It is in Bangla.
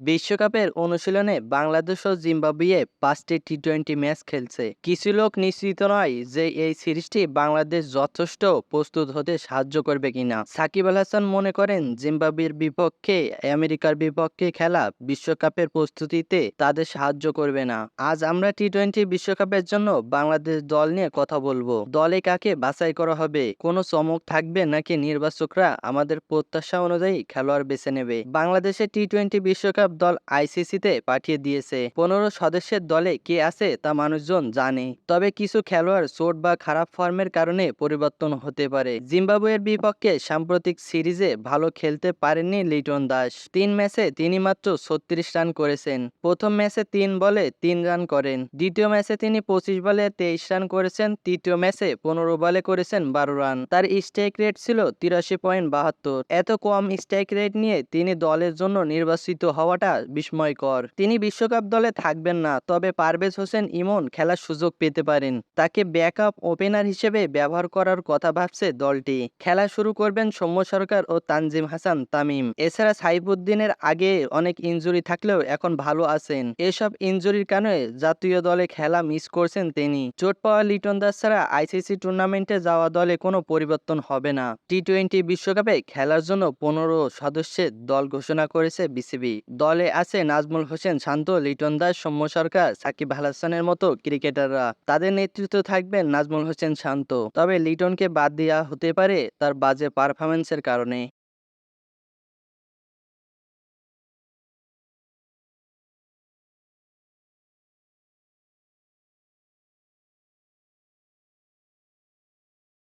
বিশ্বকাপের অনুশীলনে বাংলাদেশ ও জিম্বাবুয়ে পাঁচটি টি টোয়েন্টি ম্যাচ খেলছে। কিছু লোক নিশ্চিত নয় যে এই সিরিজটি বাংলাদেশ যথেষ্ট প্রস্তুত হতে সাহায্য করবে কিনা। সাকিব আল হাসান মনে করেন, জিম্বাবুয়ের বিপক্ষে, আমেরিকার বিপক্ষে খেলা বিশ্বকাপের প্রস্তুতিতে তাদের সাহায্য করবে না। আজ আমরা টি টোয়েন্টি বিশ্বকাপের জন্য বাংলাদেশ দল নিয়ে কথা বলব। দলে কাকে বাছাই করা হবে, কোনো চমক থাকবে নাকি নির্বাচকরা আমাদের প্রত্যাশা অনুযায়ী খেলোয়াড় বেছে নেবে? বাংলাদেশের টি টোয়েন্টি বিশ্বকাপ দল আইসিসিতে পাঠিয়ে দিয়েছে। পনেরো সদস্যের দলে কে আছে তা মানুষজন জানে। তবে কিছু খেলোয়াড় চোট বা খারাপ ফর্মের কারণে পরিবর্তন হতে পারে। জিম্বাবুয়ের বিপক্ষে সাম্প্রতিক সিরিজে ভালো খেলতে পারেননি লিটন দাস। তিন ম্যাচে তিনি মাত্র ছত্রিশ রান করেছেন। প্রথম ম্যাচে তিন বলে তিন রান করেন। দ্বিতীয় ম্যাচে তিনি পঁচিশ বলে তেইশ রান করেছেন। তৃতীয় ম্যাচে পনেরো বলে করেছেন বারো রান। তার স্ট্রাইক রেট ছিল তিরাশি পয়েন্ট বাহাত্তর। এত কম স্ট্রাইক রেট নিয়ে তিনি দলের জন্য নির্বাচিত হওয়াটা বিস্ময়কর। তিনি বিশ্বকাপ দলে থাকবেন না, তবে পারভেজ হোসেন ইমন খেলার সুযোগ পেতে পারেন। তাকে ব্যাকআপ ওপেনার হিসেবে ব্যবহার করার কথা ভাবছে দলটি। খেলা শুরু করবেন সৌম্য সরকার ও তানজিম হাসান তামিম। এছাড়া সাইফুদ্দিনের আগে অনেক ইনজুরি থাকলেও এখন ভালো আছেন। এসব ইনজুরির কারণে জাতীয় দলে খেলা মিস করছেন তিনি। চোট পাওয়া লিটন দাস ছাড়া আইসিসি টুর্নামেন্টে যাওয়া দলে কোনো পরিবর্তন হবে না। টি টোয়েন্টি বিশ্বকাপে খেলার জন্য পনেরো সদস্যের দল ঘোষণা করেছে বিসিবি। দলে আছে নাজমুল হোসেন, শান্ত, লিটন দাস, সৌম্য সরকার, সাকিব আল হাসানের মতো ক্রিকেটাররা। তাদের নেতৃত্ব থাকবেন নাজমুল হোসেন, শান্ত। তবে লিটনকে বাদ দেওয়া হতে পারে তার বাজে পারফরমেন্সের কারণে।